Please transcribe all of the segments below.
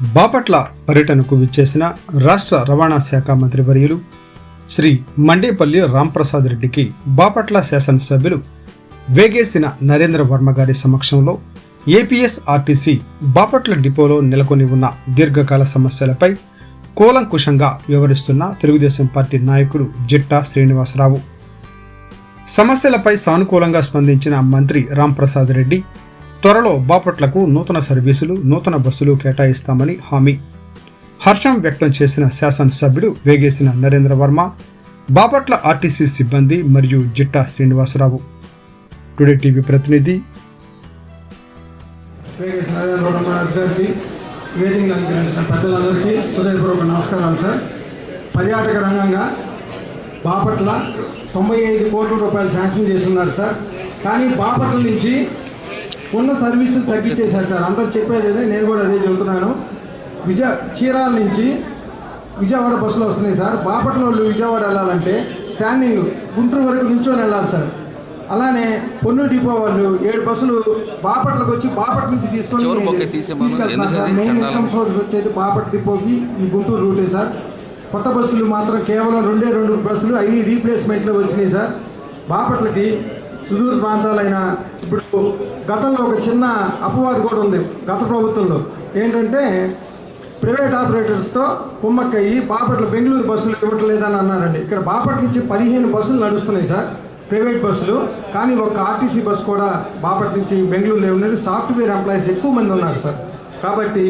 బాపట్ల పర్యటనకు విచ్చేసిన రాష్ట్ర రవాణా శాఖ మంత్రివర్యులు శ్రీ మండేపల్లి రాంప్రసాద్ రెడ్డికి బాపట్ల శాసనసభ్యులు వేగేసిన నరేంద్ర వర్మ గారి సమక్షంలో ఏపీఎస్ ఆర్టీసీ బాపట్ల డిపోలో నెలకొని ఉన్న దీర్ఘకాల సమస్యలపై కూలంకుషంగా వివరిస్తున్న తెలుగుదేశం పార్టీ నాయకుడు జిట్టా శ్రీనివాసరావు. సమస్యలపై సానుకూలంగా స్పందించిన మంత్రి రాంప్రసాద్ రెడ్డి త్వరలో బాపట్లకు నూతన సర్వీసులు నూతన బస్సులు కేటాయిస్తామని హామీ. హర్షం వ్యక్తం చేసిన శాసనసభ్యుడు వేగేసిన నరేంద్ర వర్మ బాపట్ల ఆర్టీసీ సిబ్బంది మరియు జిట్టా శ్రీనివాసరావు. టుడే టీవీ ప్రతినిధి వేగేశ్ పెద్దలందరికీ హృదయపూర్వక నమస్కారాలు సార్. పర్యాటక రంగంగా బాపట్ల తొంభై ఐదు కోట్ల రూపాయలు శాంక్షన్ చేస్తున్నారు సార్. కానీ బాపట్ల నుంచి ఉన్న సర్వీసులు తగ్గించేశారు సార్. అందరు చెప్పేది అదే నేను కూడా అదే చెబుతున్నాను. విజయ చీరాల నుంచి విజయవాడ బస్సులు వస్తున్నాయి సార్. బాపట్ల వాళ్ళు విజయవాడ వెళ్ళాలంటే స్టాండింగ్ గుంటూరు వరకు నుంచొని వెళ్ళాలి సార్. అలానే పొన్ను డిపో వాళ్ళు ఏడు బస్సులు బాపట్లకు వచ్చి బాపట్ల నుంచి తీసుకొని వచ్చేది బాపట్ల డిపోకి ఈ గుంటూరు రూటే సార్. కొత్త బస్సులు మాత్రం కేవలం రెండే రెండు బస్సులు అవి రీప్లేస్మెంట్లో వచ్చినాయి సార్. బాపట్లకి సుదూర ప్రాంతాలైన ఇప్పుడు గతంలో ఒక చిన్న అపవాది కూడా ఉంది గత ప్రభుత్వంలో. ఏంటంటే ప్రైవేట్ ఆపరేటర్స్తో కుమ్మక్కయ్యి బాపట్ల బెంగళూరు బస్సులు ఇవ్వట్లేదని అన్నారండి. ఇక్కడ బాపట్ల నుంచి పదిహేను బస్సులు నడుస్తున్నాయి సార్ ప్రైవేట్ బస్సులు. కానీ ఒక ఆర్టీసీ బస్సు కూడా బాపట్ల నుంచి బెంగళూరులో ఉన్నది. సాఫ్ట్వేర్ ఎంప్లాయీస్ ఎక్కువ మంది ఉన్నారు సార్. కాబట్టి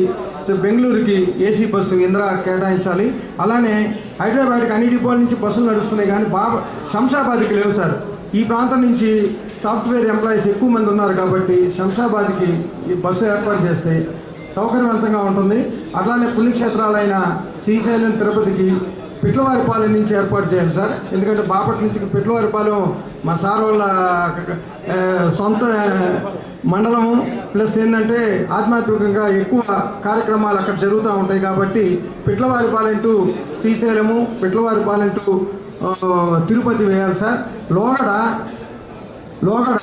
బెంగళూరుకి ఏసీ బస్సు ఇంద్ర కేటాయించాలి. అలానే హైదరాబాద్కి అన్ని డిపోల నుంచి బస్సులు నడుస్తున్నాయి. కానీ బాబా శంషాబాద్కి లేవు సార్. ఈ ప్రాంతం నుంచి సాఫ్ట్వేర్ ఎంప్లాయీస్ ఎక్కువ మంది ఉన్నారు కాబట్టి శంషాబాద్కి ఈ బస్సు ఏర్పాటు చేస్తే సౌకర్యవంతంగా ఉంటుంది. అట్లానే పుణ్యక్షేత్రాలైన శ్రీశైలం తిరుపతికి పిట్లవారిపాలెం నుంచి ఏర్పాటు చేయాలి సార్. ఎందుకంటే బాపట్ల నుంచి పిట్లవారిపాలెం మా సార్ వాళ్ళ సొంత మండలము. ప్లస్ ఏంటంటే ఆధ్యాత్మికంగా ఎక్కువ కార్యక్రమాలు అక్కడ జరుగుతూ ఉంటాయి కాబట్టి పిట్లవారిపాలెం టు శ్రీశైలము పిట్లవారిపాలెం టు తిరుపతి వేయాలి సార్. లోగడ లోగడ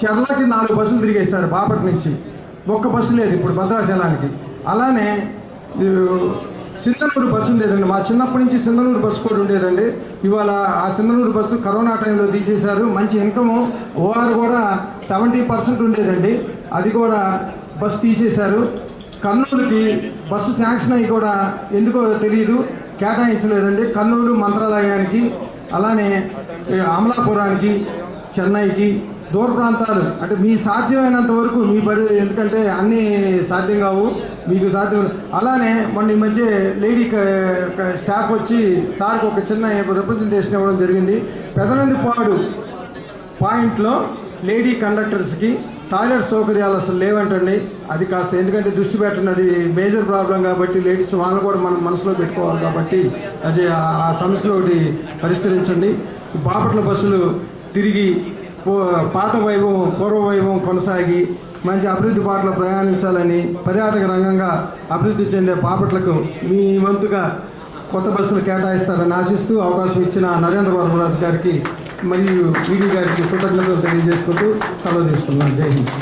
చెర్లకి నాలుగు బస్సులు తిరిగాయి సార్ బాపట్ నుంచి. ఒక్క బస్సు లేదు ఇప్పుడు భద్రాచలానికి అలానే సింధనూరు బస్సు ఉండేదండి. మా చిన్నప్పటి నుంచి సింధనూరు బస్సు కూడా ఉండేదండి. ఇవాళ ఆ సింధనూరు బస్సు కరోనా టైంలో తీసేశారు. మంచి ఇన్కమ్ ఓఆర్ కూడా సెవెంటీ పర్సెంట్ ఉండేదండి. అది కూడా బస్సు తీసేశారు. కర్నూలుకి బస్సు శాంక్షన్ అయ్యి కూడా ఎందుకో తెలియదు. కేటాయించలేదండి. కర్నూలు మంత్రాలయానికి అలానే అమలాపురానికి చెన్నైకి దూర ప్రాంతాలు. అంటే మీ సాధ్యమైనంత వరకు మీ పరి ఎందుకంటే అన్నీ సాధ్యం కావు. మీకు సాధ్యం అలానే మొన్న ఈ మధ్య లేడీ స్టాఫ్ వచ్చి సార్కి ఒక చిన్న రిప్రజెంటేషన్ ఇవ్వడం జరిగింది. పెదనందిపాడు పాయింట్లో లేడీ కండక్టర్స్కి టాయిలెట్ సౌకర్యాలు అసలు లేవంటండి. అది కాస్త ఎందుకంటే దృష్టి పెట్టండి అది మేజర్ ప్రాబ్లం కాబట్టి లేడీస్ వాళ్ళని కూడా మనం మనసులో పెట్టుకోవాలి కాబట్టి అది ఆ సమస్యలో సమస్యలు ఒకటి పరిష్కరించండి. బాపట్ల బస్సులు తిరిగి పాత వైభవం పూర్వ వైభవం కొనసాగి మంచి అభివృద్ధి బాటలో ప్రయాణించాలని పర్యాటక రంగంగా అభివృద్ధి చెందే బాపట్లకు మీ వంతుగా కొత్త బస్సులు కేటాయిస్తారని ఆశిస్తూ అవకాశం ఇచ్చిన నరేంద్ర వర్మరాజు గారికి మరియు వీడి గారికి కృతజ్ఞతలు తెలియజేసుకుంటూ సెలవు తీసుకున్నాను జై హింద్.